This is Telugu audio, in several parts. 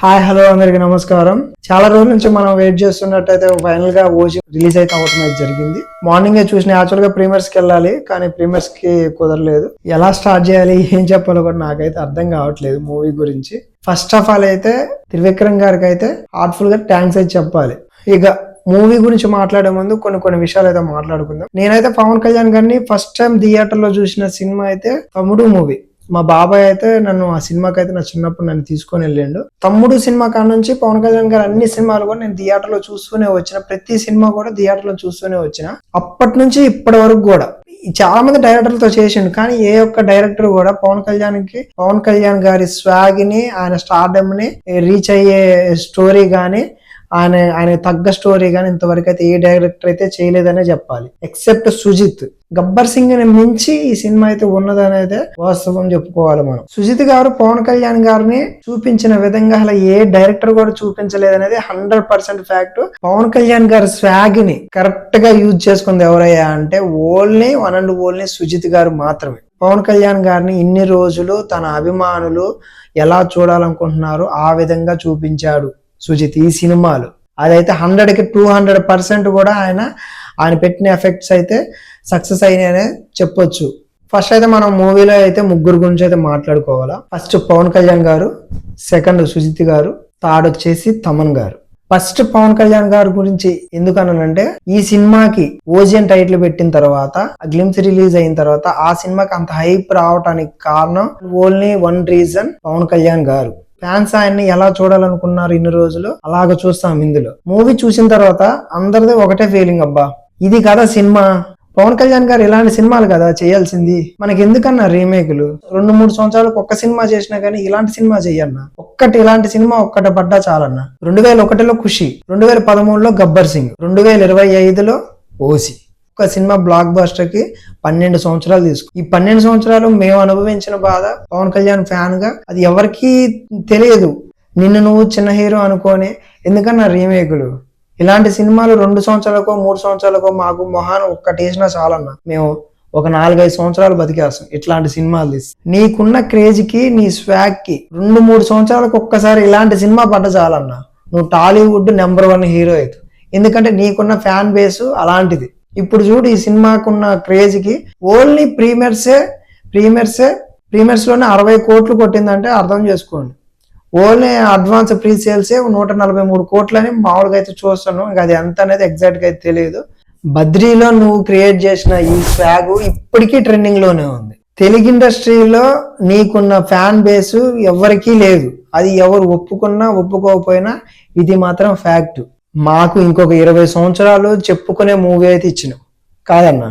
హాయ్ హలో అందరికి నమస్కారం. చాలా రోజుల నుంచి మనం వెయిట్ చేస్తున్నట్టయితే ఫైనల్గా ఓజీ రిలీజ్ అయితే అవటం అయితే జరిగింది. మార్నింగ్ చూసిన యాక్చువల్గా ప్రీమియర్స్కి వెళ్ళాలి కానీ ప్రీమియర్స్కి కుదరలేదు. ఎలా స్టార్ట్ చేయాలి ఏం చెప్పాలో కూడా నాకైతే అర్థం కావట్లేదు మూవీ గురించి. ఫస్ట్ ఆఫ్ ఆల్ అయితే త్రివిక్రమ్ గారికి అయితే హార్ట్ఫుల్గా థ్యాంక్స్ అయితే చెప్పాలి. ఇక మూవీ గురించి మాట్లాడే ముందు కొన్ని కొన్ని విషయాలు అయితే మాట్లాడుకుందాం. నేనైతే పవన్ కళ్యాణ్ గారిని ఫస్ట్ టైం థియేటర్లో చూసిన సినిమా అయితే తమ్ముడు మూవీ మా బాబాయ్ అయితే నన్ను ఆ సినిమాకి అయితే నా చిన్నప్పుడు నన్ను తీసుకొని వెళ్ళిండు. తమ్ముడు సినిమా కాడ నుంచి పవన్ కళ్యాణ్ గారు అన్ని సినిమాలు కూడా నేను థియేటర్లో చూస్తూనే వచ్చిన. ప్రతి సినిమా కూడా థియేటర్లో చూస్తూనే వచ్చిన. అప్పటి నుంచి ఇప్పటి వరకు కూడా. చాలా మంది డైరెక్టర్లతో చేసిండు. కానీ ఏ ఒక్క డైరెక్టర్ కూడా పవన్ కళ్యాణ్కి పవన్ కళ్యాణ్ గారి స్వాగ్ని ఆయన స్టార్డమ్ని రీచ్ అయ్యే స్టోరీ గానీ ఆయన ఆయన తగ్గ స్టోరీ కానీ ఇంతవరకు అయితే ఏ డైరెక్టర్ అయితే చేయలేదనే చెప్పాలి. ఎక్సెప్ట్ సుజిత్. గబ్బర్ సింగ్ని మించి ఈ సినిమా అయితే ఉన్నదనేదే వాస్తవం చెప్పుకోవాలి మనం. సుజిత్ గారు పవన్ కళ్యాణ్ గారిని చూపించిన విధంగా అలా ఏ డైరెక్టర్ కూడా చూపించలేదనేది hundred percent fact Pawan Kalyan గారి స్వాగ్ని కరెక్ట్గా యూజ్ చేసుకుంది ఎవరయ్యా అంటే only one and only Sujith garu మాత్రమే. పవన్ కళ్యాణ్ గారిని ఇన్ని రోజులు తన అభిమానులు ఎలా చూడాలనుకుంటున్నారో ఆ విధంగా చూపించాడు. సుజిత్ ఈ సినిమాలు. అదైతే హండ్రెడ్కి టూ హండ్రెడ్ పర్సెంట్ కూడా ఆయన ఆయన పెట్టిన ఎఫెక్ట్స్ అయితే సక్సెస్ అయినాయనే చెప్పొచ్చు. ఫస్ట్ అయితే మనం మూవీలో అయితే ముగ్గురు గురించి అయితే మాట్లాడుకోవాలా? ఫస్ట్ పవన్ కళ్యాణ్ గారు సెకండ్ సుజిత్ గారు థర్డ్ వచ్చేసి తమన్ గారు. ఫస్ట్ పవన్ కళ్యాణ్ గారి గురించి ఎందుకనంటే ఈ సినిమాకి ఓజియన్ టైటిల్ పెట్టిన తర్వాత గ్లిమ్స్ రిలీజ్ అయిన తర్వాత ఆ సినిమాకి అంత హైప్ రావటానికి కారణం only one reason Pawan Kalyan garu. Fans ఆయన్ని ఎలా చూడాలనుకున్నారు ఇన్ని రోజులు? అలాగ చూస్తాం ఇందులో. మూవీ చూసిన తర్వాత అందరిది ఒకటే ఫీలింగ్ అబ్బా. ఇది కదా సినిమా. పవన్ కళ్యాణ్ గారు ఇలాంటి సినిమాలు కదా చేయాల్సింది? మనకి ఎందుకన్నా రీమేకులు? రెండు మూడు సంవత్సరాలకు ఒక్క సినిమా చేసినా కానీ ఇలాంటి సినిమా చేయన్న ఒక్కటి ఇలాంటి సినిమా ఒక్కటి పడ్డా చాలన్నా? రెండు వేల ఒకటిలో ఖుషి రెండు వేల పదమూడులో గబ్బర్ సింగ్ రెండు వేల ఇరవై ఐదులో ఓసి. ఒక సినిమా బ్లాక్ బస్టర్కి పన్నెండు సంవత్సరాలు తీసుకు ఈ పన్నెండు సంవత్సరాలు మేము అనుభవించిన బాధ పవన్ కళ్యాణ్ ఫ్యాన్గా అది ఎవరికీ తెలియదు. నిన్ను నువ్వు చిన్న హీరో అనుకోని ఎందుకన్నా రీమేకులు? ఇలాంటి సినిమాలు రెండు సంవత్సరాలకో మూడు సంవత్సరాలకో మాకు మొహాన్ ఒక్కటేసినా చాలన్నా. మేము ఒక నాలుగైదు సంవత్సరాలు బతికేస్తాం ఇట్లాంటి సినిమాలు తీసి. నీకున్న క్రేజ్కి నీ స్వాగ్కి రెండు మూడు సంవత్సరాలకు ఒక్కసారి ఇలాంటి సినిమా పడ్డ చాలన్నా. నువ్వు టాలీవుడ్ నెంబర్ వన్ హీరో అవుతావు ఎందుకంటే నీకున్న ఫ్యాన్ బేస్ అలాంటిది. ఇప్పుడు చూడు ఈ సినిమాకున్న క్రేజ్కి ఓన్లీ ప్రీమియర్సే ప్రీమియర్సే ప్రీమియర్స్లోనే అరవై కోట్లు కొట్టిందంటే అర్థం చేసుకోండి. ఓన్లీ అడ్వాన్స్ ప్రీ సేల్సే నూట నలభై మూడు కోట్లని మామూలుగా అయితే చూస్తాను ఇంకా అది ఎంత అనేది ఎగ్జాక్ట్గా అయితే తెలియదు బద్రీలో నువ్వు క్రియేట్ చేసిన ఈ స్వాగ్ ఇప్పటికీ ట్రెండింగ్లోనే ఉంది. తెలుగు ఇండస్ట్రీలో నీకున్న ఫ్యాన్ బేస్ ఎవరికీ లేదు. అది ఎవరు ఒప్పుకున్నా ఒప్పుకోకపోయినా ఇది మాత్రం ఫ్యాక్ట్. మాకు ఇంకొక ఇరవై సంవత్సరాలు చెప్పుకునే మూవీ అయితే ఇచ్చినాం కాదన్నా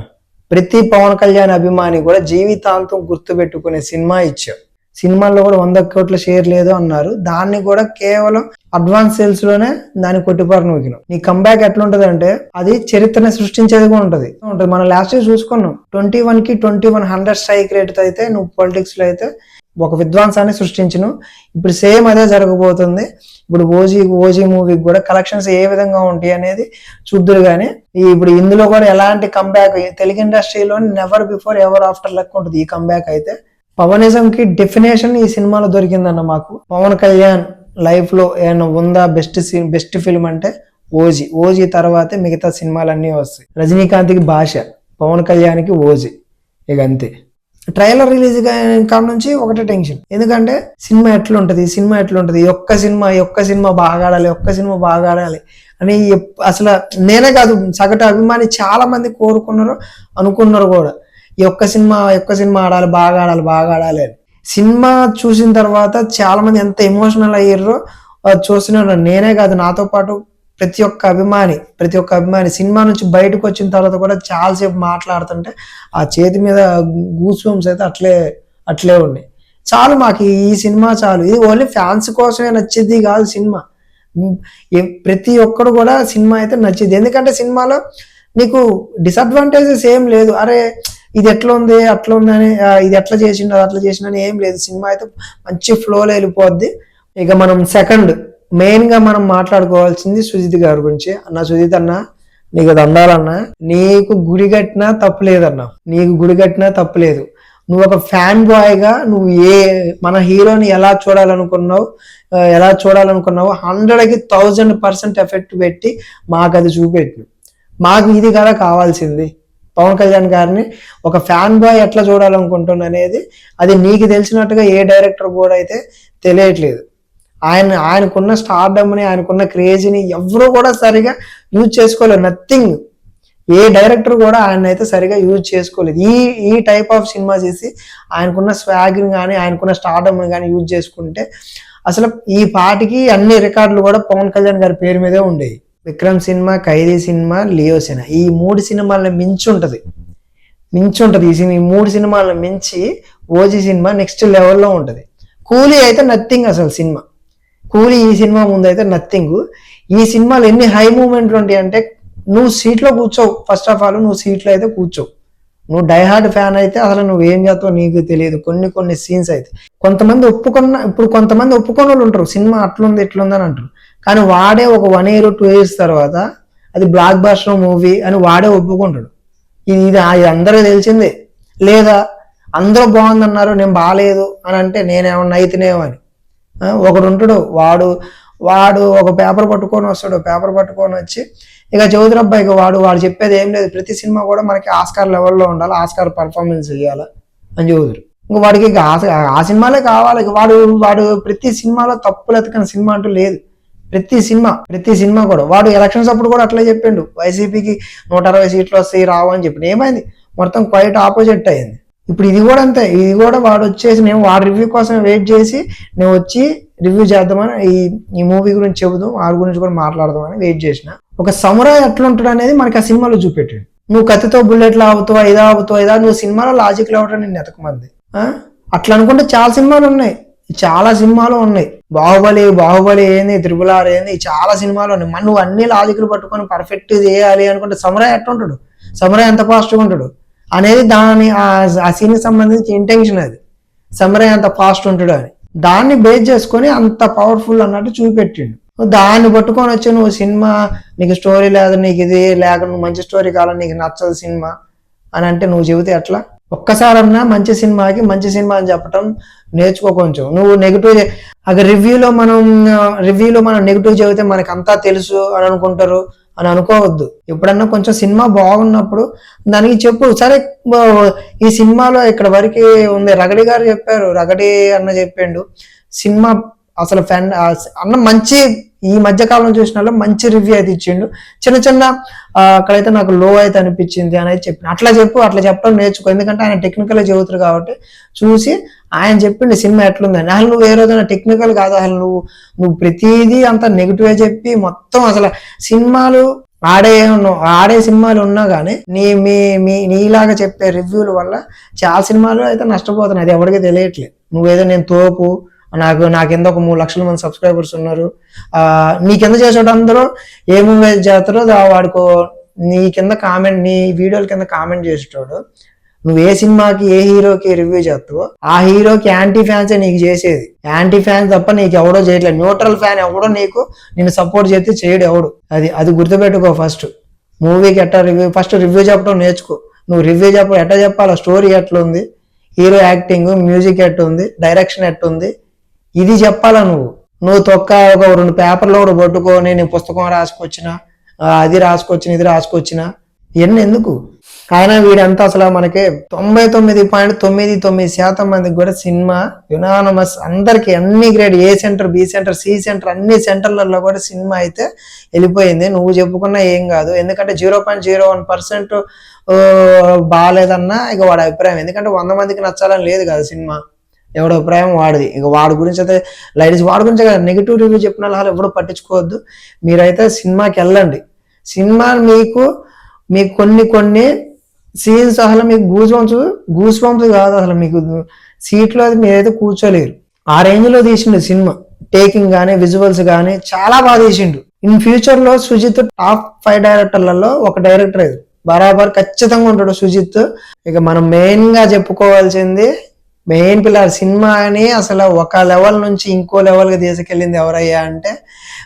ప్రతి పవన్ కళ్యాణ్ అభిమాని కూడా జీవితాంతం గుర్తుపెట్టుకునే సినిమా ఇచ్చాం సినిమాల్లో కూడా వంద కోట్ల షేర్ లేదు అన్నారు. దాన్ని కూడా కేవలం అడ్వాన్స్ సేల్స్లోనే దాన్ని కొట్టిపారు నూకినాం నీ కంబ్యాక్ ఎట్లుంటది అంటే అది చరిత్రని సృష్టించేది కూడా ఉంటది. ఉంటది. మనం లాస్ట్ ఇయర్ చూసుకున్నాం. ట్వంటీ వన్కి twenty one hundred strike rate అయితే నువ్వు పొలిటిక్స్లో అయితే ఒక విధ్వంసాన్ని సృష్టించను. ఇప్పుడు సేమ్ అదే జరగబోతుంది. ఇప్పుడు ఓజీ ఓజీ మూవీకి కూడా కలెక్షన్స్ ఏ విధంగా ఉంటాయి అనేది చూద్దరు కానీ ఇప్పుడు ఇందులో కూడా ఎలాంటి కంబ్యాక్ తెలుగు ఇండస్ట్రీలో నెవర్ బిఫోర్ ఎవర్ ఆఫ్టర్ లెక్క ఉంటుంది ఈ కంబ్యాక్ అయితే. పవనిజం కి డెఫినేషన్ ఈ సినిమాలో దొరికిందన్న మాకు. పవన్ కళ్యాణ్ లైఫ్లో ఏమైనా ఉందా? బెస్ట్ బెస్ట్ ఫిల్మ్ అంటే ఓజీ. ఓజీ తర్వాతే మిగతా సినిమాలన్నీ వస్తాయి. రజనీకాంత్కి భాష పవన్ కళ్యాణ్కి ఓజీ. ఇక అంతే. ట్రైలర్ రిలీజ్ కాడ నుంచి ఒకటే టెన్షన్. ఎందుకంటే సినిమా ఎట్లుంటది సినిమా ఎట్లుంటది ఒక్క సినిమా ఒక్క సినిమా బాగా ఆడాలి ఒక్క సినిమా బాగా ఆడాలి అని అసలు నేనే కాదు సగటు అభిమాని చాలా మంది కోరుకున్నారు అనుకున్నారు కూడా. ఈ ఒక్క సినిమా ఒక్క సినిమా ఆడాలి బాగా ఆడాలి బాగా ఆడాలి అని. సినిమా చూసిన తర్వాత చాలా మంది ఎంత ఎమోషనల్ అయ్యారో అది నేనే కాదు నాతో పాటు ప్రతి ఒక్క అభిమాని ప్రతి ఒక్క అభిమాని సినిమా నుంచి బయటకు వచ్చిన తర్వాత కూడా చాలాసేపు మాట్లాడుతుంటే ఆ చేతి మీద గూస్ బంప్స్ అయితే అట్లే అట్లే ఉన్నాయి. చాలు మాకు ఈ సినిమా చాలు. ఇది ఓన్లీ ఫ్యాన్స్ కోసమే నచ్చేది కాదు సినిమా. ప్రతి ఒక్కరు కూడా సినిమా అయితే నచ్చింది. ఎందుకంటే సినిమాలో నీకు డిసడ్వాంటేజెస్ ఏం లేదు. అరే ఇది ఎట్లా ఉంది అట్లా ఉంది అని ఇది ఎట్లా చేసిండో అది అట్లా చేసిండు ఏం లేదు. సినిమా అయితే మంచి ఫ్లోలో వెళ్ళిపోద్ది. ఇక మనం సెకండ్ మెయిన్గా మనం మాట్లాడుకోవాల్సింది సుజిత్ గారి గురించి. అన్న సుజిత్ అన్న నీకు దండాలన్నా నీకు గుడి కట్టినా తప్పులేదన్నా నీకు గుడి కట్టినా తప్పులేదు నువ్వు ఒక ఫ్యాన్ బాయ్గా నువ్వు ఏ మన హీరోని ఎలా చూడాలనుకున్నావు ఎలా చూడాలనుకున్నావు హండ్రెడ్కి థౌజండ్ పర్సెంట్ ఎఫెక్ట్ పెట్టి మాకు అది చూపెట్టు. మాకు ఇది కదా కావాల్సింది. పవన్ కళ్యాణ్ గారిని ఒక ఫ్యాన్ బాయ్ ఎట్లా చూడాలనుకుంటున్నా అనేది అది నీకు తెలిసినట్టుగా ఏ డైరెక్టర్ కూడా అయితే తెలియట్లేదు. ఆయన ఆయనకున్న స్టార్డమ్ని ఆయనకున్న క్రేజీని ఎవరు కూడా సరిగా యూజ్ చేసుకోలేదు. నథింగ్ ఏ డైరెక్టర్ కూడా ఆయన అయితే సరిగా యూజ్ చేసుకోలేదు. ఈ ఈ టైప్ ఆఫ్ సినిమా చేసి ఆయనకున్న స్వాగ్ని కానీ ఆయనకున్న స్టార్డమ్ని కానీ యూజ్ చేసుకుంటే అసలు ఈ పాటికి అన్ని రికార్డులు కూడా పవన్ కళ్యాణ్ గారి పేరు మీదే ఉండేవి. Vikram cinema Khaidi cinema Leo cinema. ఈ మూడు సినిమాలను మించి ఉంటుంది. మించి ఉంటుంది. ఈ సినిమా ఈ మూడు సినిమాలను మించి ఓజీ సినిమా నెక్స్ట్ లెవెల్లో ఉంటుంది. కూలీ అయితే నథింగ్ అసలు సినిమా. కూలీ ఈ సినిమా ముందు అయితే నథింగ్ ఈ సినిమాలు ఎన్ని హై మూమెంట్లు ఉంటాయి అంటే నువ్వు సీట్లో కూర్చోవు. ఫస్ట్ ఆఫ్ ఆల్ నువ్వు సీట్లో అయితే కూర్చోవు. నువ్వు డైహార్డ్ ఫ్యాన్ అయితే అసలు నువ్వు ఏం చేస్తావు నీకు తెలియదు. కొన్ని కొన్ని సీన్స్ అయితే. కొంతమంది ఒప్పుకున్న ఇప్పుడు కొంతమంది ఒప్పుకొని వాళ్ళు ఉంటారు. సినిమా అట్లుంది ఇట్లుంది అని అంటారు. కానీ వాడే ఒక వన్ ఇయర్ టూ ఇయర్స్ తర్వాత అది బ్లాక్ బాస్టర్ మూవీ అని వాడే ఒప్పుకుంటాడు. ఇది ఇది అందరూ ఇది తెలిసిందే. లేదా అందరూ బాగుందన్నారు నేను బాగాలేదు అని అంటే నేనేమన్నా అయితేనేమో అని. ఒకడు ఉంటాడు వాడు వాడు ఒక పేపర్ పట్టుకొని వస్తాడు పేపర్ పట్టుకొని వచ్చి ఇక చౌదరి అబ్బాయికి వాడు వాడు చెప్పేది ఏం లేదు. ప్రతి సినిమా కూడా మనకి ఆస్కార్ లెవెల్లో ఉండాలి ఆస్కార్ పర్ఫార్మెన్స్ ఇవ్వాలి అని చౌదరి ఇంక వాడికి ఇక ఆ సినిమాలే కావాలి. వాడు వాడు ప్రతి సినిమాలో తప్పులు ఎతకని సినిమా అంటూ లేదు. ప్రతి సినిమా ప్రతి సినిమా కూడా. వాడు ఎలక్షన్స్ అప్పుడు కూడా అట్లే చెప్పిండు. వైసీపీకి నూట అరవై సీట్లు వస్తాయి రావు అని చెప్పి ఏమైంది? మొత్తం క్వైట్ ఆపోజిట్ అయింది. ఇప్పుడు ఇది కూడా అంతే ఇది కూడా వాడు వచ్చేసి మేము వాడి రివ్యూ కోసం వెయిట్ చేసి నేను వచ్చి రివ్యూ చేద్దామని ఈ ఈ మూవీ గురించి చెబుదాం వాడి గురించి కూడా మాట్లాడదామని వెయిట్ చేసిన. ఒక సమురాయ్ ఎట్లుంటాడు అనేది మనకి ఆ సినిమాలో చూపెట్టాడు. నువ్వు కత్తితో బుల్లెట్లు ఆపుతావా ఇదా ఆపుతావా ఇదా నువ్వు సినిమాలో లాజిక్ లేవటం నేను ఎతకమంది అట్లా అనుకుంటే చాలా సినిమాలు ఉన్నాయి. చాలా సినిమాలు ఉన్నాయి. బాహుబలి బాహుబలి ఏంది త్రిపులార్ ఏంది చాలా సినిమాలు ఉన్నాయి. మన నువ్వు అన్ని లాజిక్లు పట్టుకొని పర్ఫెక్ట్ చేయాలి అనుకుంటే సమురాయ్ ఎట్లుంటాడు? సమురాయ్ ఎంత ఫాస్ట్గా ఉంటాడు? అనేది దాని ఆ- ఆ సీన్కి సంబంధించి ఇంటెన్షన్ అది. సమరయ్య అంత ఫాస్ట్ ఉంటాడు అని. దాన్ని బేస్ చేసుకొని అంత పవర్ఫుల్ అన్నట్టు చూపెట్టిండు. దాన్ని పట్టుకొని వచ్చి నువ్వు సినిమా నీకు స్టోరీ లేదు నీకు ఇది లేక నువ్వు మంచి స్టోరీ కావాలని నీకు నచ్చదు సినిమా అని అంటే నువ్వు చెబితే ఎట్లా? ఒక్కసారన్నా మంచి సినిమాకి మంచి సినిమా అని చెప్పటం నేర్చుకో కొంచెం. నువ్వు నెగిటివ్ అక్కడ రివ్యూలో మనం రివ్యూలో మనం నెగిటివ్ చెబితే మనకి అంతా తెలుసు అని అనుకుంటారు. అని అనుకోవద్దు. ఎప్పుడన్నా కొంచెం సినిమా బాగున్నప్పుడు దానికి చెప్పు. సరే ఈ సినిమాలో ఇక్కడ వరకు ఉంది. రగడి గారు చెప్పారు. రగడి అన్న చెప్పిండు. సినిమా అసలు ఫ్యాన్ అన్న మంచి ఈ మధ్య కాలంలో చూసిన మంచి రివ్యూ అయితే ఇచ్చిండు. చిన్న చిన్న అక్కడైతే నాకు లో అయితే అనిపించింది అనేది అయితే చెప్పిన. అట్లా చెప్పు అట్లా చెప్పడం నేర్చుకో. ఎందుకంటే ఆయన టెక్నికల్ చెబుతారు కాబట్టి చూసి ఆయన చెప్పిండు సినిమా ఎట్లుందని. అసలు నువ్వు ఏ రోజైనా టెక్నికల్ కాదు. అసలు నువ్వు నువ్వు ప్రతిదీ అంత నెగిటివ్ చెప్పి మొత్తం అసలు సినిమాలు ఆడే ఆడే సినిమాలు ఉన్నా కానీ నీ మీ మీ నీలాగా చెప్పే రివ్యూల వల్ల చాలా సినిమాలు అయితే నష్టపోతున్నాయి. అది ఎవరికి తెలియట్లేదు. నువ్వేదో నేను తోపు నాకు నా కింద ఒక మూడు లక్షల మంది సబ్స్క్రైబర్స్ ఉన్నారు? నీ కింద చేసేటప్పుడు అందరూ ఏ మూవీ చేస్తారో దా- వాడికో. నీ కింద కామెంట్ నీ వీడియోల కింద కామెంట్ చేసేటోడు. నువ్వు ఏ సినిమాకి ఏ హీరోకి రివ్యూ చేస్తావో ఆ హీరోకి యాంటీ ఫ్యాన్సే నీకు చేసేది. యాంటీ ఫ్యాన్స్ తప్ప నీకు ఎవడో చేయట్లేదు. న్యూట్రల్ ఫ్యాన్ ఎవడో నీకు నేను సపోర్ట్ చేస్తే చేయడు ఎవడు. అది అది గుర్తుపెట్టుకో ఫస్ట్ మూవీకి ఎట్టా రివ్యూ ఫస్ట్ రివ్యూ చెప్పడం నేర్చుకో. నువ్వు రివ్యూ చెప్ప ఎట్టా చెప్పాలి స్టోరీ ఎట్లుంది? హీరో యాక్టింగ్ మ్యూజిక్ ఎట్టుంది? డైరెక్షన్ ఎట్టుంది? ఇది చెప్పాలా నువ్వు? నువ్వు తొక్క ఒక రెండు పేపర్లో కూడా పట్టుకొని నేను పుస్తకం రాసుకొచ్చిన అది రాసుకొచ్చిన ఇది రాసుకొచ్చిన ఇవన్నీ ఎందుకు? ఆయన వీడంతా అసలు మనకి తొంభై తొమ్మిది పాయింట్ తొమ్మిది తొమ్మిది శాతం మందికి కూడా సినిమా యునానమస్ అందరికి అన్ని grade A centre B centre C centre అన్ని సెంటర్లలో కూడా సినిమా అయితే వెళ్ళిపోయింది. నువ్వు చెప్పుకున్నా ఏం కాదు. ఎందుకంటే zero point zero one percent బాగాలేదన్నా ఇక వాడి అభిప్రాయం. ఎందుకంటే వంద మందికి నచ్చాలని లేదు కదా సినిమా. ఎవడో అభిప్రాయం వాడిది. ఇక వాడి గురించి అయితే లైట్స్ వాడి గురించి కదా నెగిటివ్ రివ్యూ చెప్పిన వాళ్ళు ఎవడో పట్టించుకోవద్దు. మీరైతే సినిమాకి వెళ్ళండి. సినిమా మీకు మీకు కొన్ని కొన్ని సీన్స్ అసలు మీకు గూస్ బంప్స్ గూస్ బంప్స్ కాదు అసలు మీకు. సీట్లో అది మీరైతే కూర్చోలేరు. ఆ రేంజ్లో తీసిండు సినిమా. టేకింగ్ కానీ విజువల్స్ కానీ చాలా బాగా తీసిండు. ఇన్ ఫ్యూచర్లో సుజిత్ టాప్ ఫైవ్ డైరెక్టర్లలో ఒక డైరెక్టర్ ఇది బరాబర్ ఖచ్చితంగా ఉంటాడు సుజిత్. ఇక మనం మెయిన్గా చెప్పుకోవాల్సింది మెయిన్ పిల్లర్ సినిమాని అసలు ఒక లెవెల్ నుంచి ఇంకో లెవెల్కి తీసుకెళ్ళింది ఎవరయ్యా అంటే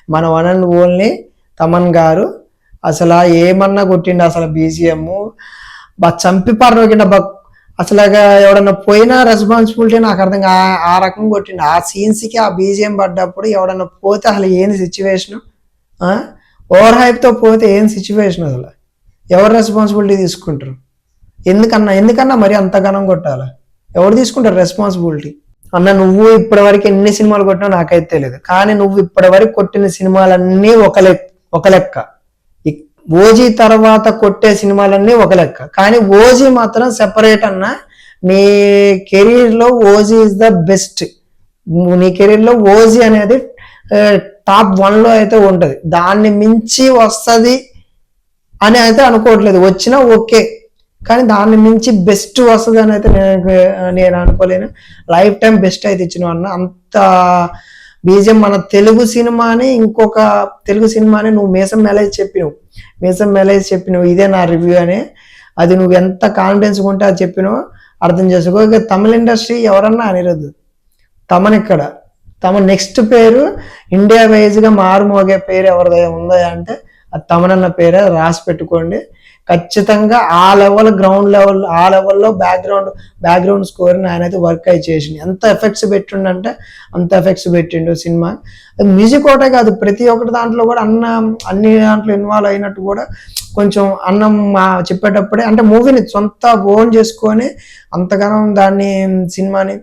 మన వన్ అండ్ ఓన్లీ తమన్ గారు. అసలు ఏమన్నా కొట్టిండు అసలు బీజిఎం. బా చంపి పర్రోకిండ బా. అసలుగా ఎవడన్నా పోయినా రెస్పాన్సిబిలిటీ నాకు అర్థం ఆ- రకం కొట్టిండు. ఆ సీన్స్కి ఆ బీజిఎం పడ్డప్పుడు ఎవడన్నా పోతే అసలు ఏంది సిచ్యువేషను ఓవర్ హైప్తో పోతే ఏం సిచ్యువేషన్ అసలు? ఎవరు రెస్పాన్సిబిలిటీ తీసుకుంటారు? ఎందుకన్నా ఎందుకన్నా మరి అంత ఘనం కొట్టాలా? ఎవరు తీసుకుంటారు రెస్పాన్సిబిలిటీ అన్న నువ్వు ఇప్పటివరకు ఎన్ని సినిమాలు కొట్టినా నాకైతే తెలియదు. కానీ నువ్వు ఇప్పటివరకు కొట్టిన సినిమాలన్నీ ఒక లెక్క ఒక లెక్క. ఓజీ తర్వాత కొట్టే సినిమాలన్నీ ఒక లెక్క. కానీ ఓజీ మాత్రం సెపరేట్ అన్న. నీ కెరీర్లో ఓజీ ఇస్ ద బెస్ట్ నీ కెరీర్లో ఓజీ అనేది టాప్ వన్లో అయితే ఉంటుంది. దాన్ని మించి వస్తుంది అని అయితే అనుకోవట్లేదు. వచ్చినా ఓకే. కానీ దాన్ని మించి బెస్ట్ వస్తుంది అని అయితే నేను నేను అనుకోలేను. లైఫ్ టైం బెస్ట్ అయితే ఇచ్చిన అన్న అంత బీజం మన తెలుగు సినిమాని ఇంకొక తెలుగు సినిమాని నువ్వు మేసం మెలేజ్ చెప్పినవు. మేసం మెలేజ్ చెప్పినవు. ఇదే నా రివ్యూ అని. అది నువ్వు ఎంత కాన్ఫిడెన్స్ ఉంటే అది చెప్పినో అర్థం చేసుకో. ఇక తమిళ ఇండస్ట్రీ ఎవరన్నా అనిరద్దు తమన్ ఇక్కడ తమ నెక్స్ట్ పేరు ఇండియా వైజ్గా మారుమోగే పేరు ఎవరిదైనా ఉందా అంటే అది తమనన్న పేరే. రాసి పెట్టుకోండి. ఖచ్చితంగా ఆ లెవెల్ గ్రౌండ్ లెవెల్ ఆ లెవెల్లో బ్యాక్గ్రౌండ్ బ్యాక్గ్రౌండ్ స్కోర్ ఆయన అయితే వర్క్ అయి చేసింది ఎంత ఎఫెక్ట్స్ పెట్టిండంటే అంత ఎఫెక్ట్స్ పెట్టిండు సినిమా. మ్యూజిక్ ఒకటే కాదు ప్రతి ఒక్కటి దాంట్లో కూడా అన్న అన్ని దాంట్లో ఇన్వాల్వ్ అయినట్టు కూడా కొంచెం అన్నం మా చెప్పేటప్పుడే అంటే మూవీని సొంత ఓన్ చేసుకొని అంతగానం దాన్ని సినిమాని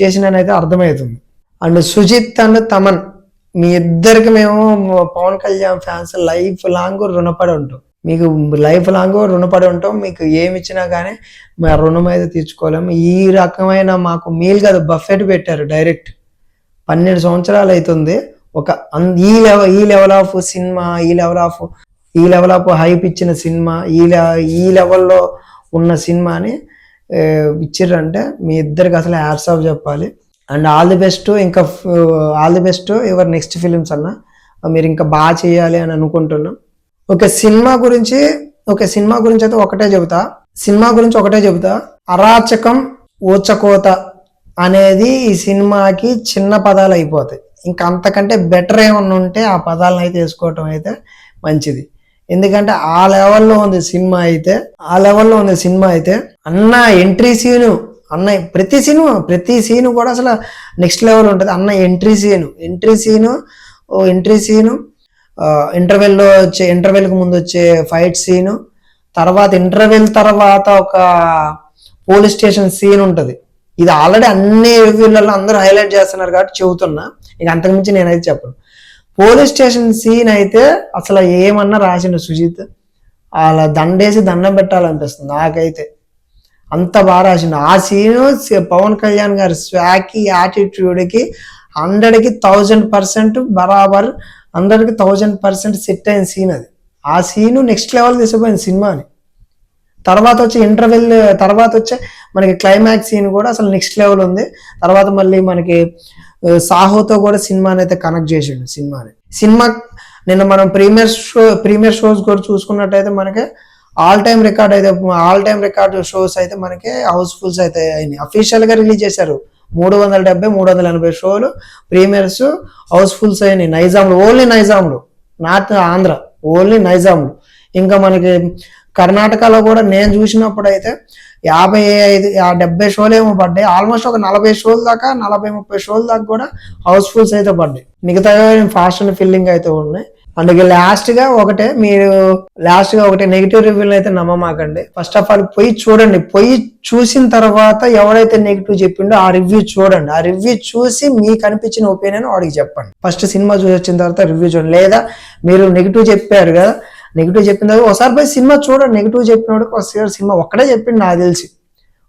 చేసిననైతే అర్థమవుతుంది. అండ్ సుజిత్ అండ్ తమన్ మీ ఇద్దరికి మేము Pawan Kalyan fans life long రుణపడి ఉంటాం. మీకు లైఫ్ లాంగ్ రుణపడి ఉంటాం. మీకు ఏమి ఇచ్చినా కానీ మా రుణం అయితే తీర్చుకోలేము. ఈ రకమైన మాకు మీల్ కాదు బఫెట్ పెట్టారు డైరెక్ట్ పన్నెండు సంవత్సరాలు అవుతుంది ఒక ఈ లెవెల్ ఈ లెవెల్ ఆఫ్ సినిమా ఈ లెవెల్ ఆఫ్ ఈ లెవెల్ ఆఫ్ హైప్ ఇచ్చిన సినిమా ఈ ఈ లెవెల్లో ఉన్న సినిమాని ఏ, ఇచ్చిర్రంటే మీ ఇద్దరికి అసలు యాడ్స్ ఆఫ్ చెప్పాలి. అండ్ ఆల్ ది బెస్ట్ ఇంకా all the best ever next films అన్న మీరు ఇంకా బాగా చేయాలి అని అనుకుంటున్నాం. ఓకే సినిమా గురించి ఓకే సినిమా గురించి అయితే ఒకటే చెబుతా. సినిమా గురించి ఒకటే చెబుతా. అరాచకం ఊచకోత అనేది ఈ సినిమాకి చిన్న పదాలు అయిపోతాయి. ఇంకా అంతకంటే బెటర్ ఏమన్నా ఉంటే ఆ పదాలను అయితే వేసుకోవటం అయితే మంచిది. ఎందుకంటే ఆ లెవెల్లో ఉంది సినిమా అయితే ఆ లెవెల్లో ఉంది సినిమా అయితే. అన్న ఎంట్రీ సీను అన్న ప్రతి సినిమా ప్రతి సీను కూడా అసలు నెక్స్ట్ లెవెల్ ఉంటుంది. అన్న ఎంట్రీ సీను ఎంట్రీ సీను ఓ ఎంట్రీ సీను ఇంటర్వెల్లో వచ్చే ఇంటర్వెల్కి ముందు వచ్చే ఫైట్ సీను తర్వాత ఇంటర్వెల్ తర్వాత ఒక పోలీస్ స్టేషన్ సీన్ ఉంటుంది. ఇది ఆల్రెడీ అన్ని రివ్యూలలో అందరూ హైలైట్ చేస్తున్నారు కాబట్టి చెబుతున్నా. ఇక అంతకుమించి నేనైతే చెప్పను. పోలీస్ స్టేషన్ సీన్ అయితే అసలు ఏమన్నా రాసిండు సుజిత్? అలా దండేసి దండం పెట్టాలనిపిస్తుంది నాకైతే. అంత బాగా రాసిండు. ఆ సీను పవన్ కళ్యాణ్ గారి స్వాకి యాటిట్యూడ్కి హండ్రెడ్కి థౌజండ్ పర్సెంట్ బరాబర్ హండ్రెడ్కి థౌజండ్ పర్సెంట్ సెట్ అయిన సీన్ అది. ఆ సీను నెక్స్ట్ లెవెల్ తీసిపోయింది సినిమాని. తర్వాత వచ్చే ఇంటర్వెల్ తర్వాత వచ్చే మనకి క్లైమాక్స్ సీన్ కూడా అసలు నెక్స్ట్ లెవెల్ ఉంది. తర్వాత మళ్ళీ మనకి సాహోతో కూడా సినిమాని అయితే కనెక్ట్ చేసిండు సినిమాని. సినిమా నిన్న మనం ప్రీమియర్ షో ప్రీమియర్ షోస్ కూడా చూసుకున్నట్టయితే మనకి ఆల్ టైమ్ రికార్డ్ అయితే ఆల్ టైమ్ రికార్డ్ షోస్ అయితే మనకి హౌస్ఫుల్స్ అయితే అయినాయి. అఫీషియల్గా రిలీజ్ చేశారు మూడు వందల డెబ్బై మూడు వందల ఎనభై షోలు ప్రీమియర్స్ హౌస్ఫుల్స్ అయినాయి నైజాంలు ఓన్లీ నైజాంలు నార్త్ ఆంధ్ర ఓన్లీ నైజాంలు ఇంకా మనకి కర్ణాటకలో కూడా నేను చూసినప్పుడు అయితే యాభై ఐదు ఆ డెబ్బై షోలు ఏమో పడ్డాయి. ఆల్మోస్ట్ ఒక నలభై షోల దాకా నలభై ముప్పై షోల దాకా కూడా హౌస్ఫుల్స్ అయితే పడ్డాయి. మిగతా ఫాస్ట్ అండ్ ఫిల్లింగ్ అయితే ఉన్నాయి. అందుకే లాస్ట్గా ఒకటే మీరు లాస్ట్గా ఒకటే నెగిటివ్ రివ్యూలు అయితే నమ్మమాకండి. ఫస్ట్ ఆఫ్ ఆల్ పోయి చూడండి. పోయి చూసిన తర్వాత ఎవరైతే నెగిటివ్ చెప్పిండో ఆ రివ్యూ చూడండి. ఆ రివ్యూ చూసి మీకు అనిపించిన ఒపీనియన్ వాడికి చెప్పండి. ఫస్ట్ సినిమా చూసి వచ్చిన తర్వాత రివ్యూ చూడండి. లేదా మీరు నెగిటివ్ చెప్పారు కదా నెగిటివ్ చెప్పిన తర్వాత ఒకసారి పోయి సినిమా చూడండి. నెగిటివ్ చెప్పినప్పుడు ఒకసారి సినిమా ఒక్కడే చెప్పిండు నాకు తెలిసి.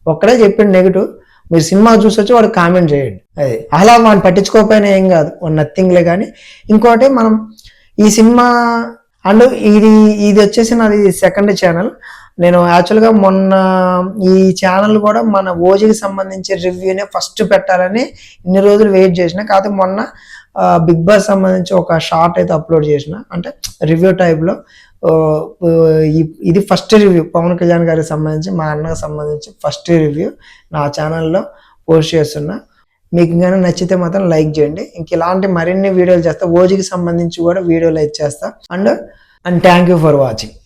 ఒక్కడే చెప్పిండు నెగిటివ్ మీరు సినిమా చూసి వచ్చి వాడు కామెంట్ చేయండి. అది అలా వాడిని పట్టించుకోకపోయినా ఏం కాదు. నథింగ్లే కానీ ఇంకోటి మనం ఈ సినిమా అండ్ ఇది ఇది వచ్చేసి నాది సెకండ్ ఛానల్ నేను యాక్చువల్గా మొన్న ఈ ఛానల్ కూడా మన ఓజీకి సంబంధించి రివ్యూనే ఫస్ట్ పెట్టాలని ఇన్ని రోజులు వెయిట్ చేసిన. కాకపోతే మొన్న బిగ్ బాస్ సంబంధించి ఒక షార్ట్ అయితే అప్లోడ్ చేసిన. అంటే రివ్యూ టైప్లో ఇది ఫస్ట్ రివ్యూ పవన్ కళ్యాణ్ గారికి సంబంధించి మా అన్నకు సంబంధించి ఫస్ట్ రివ్యూ నా ఛానల్లో పోస్ట్ చేస్తున్నా. మీకు కానీ నచ్చితే మాత్రం లైక్ చేయండి. ఇంక ఇలాంటి మరిన్ని వీడియోలు చేస్తా. ఓజీకి సంబంధించి కూడా వీడియోలు ఇచ్చేస్తా చేస్తా. And and thank you for watching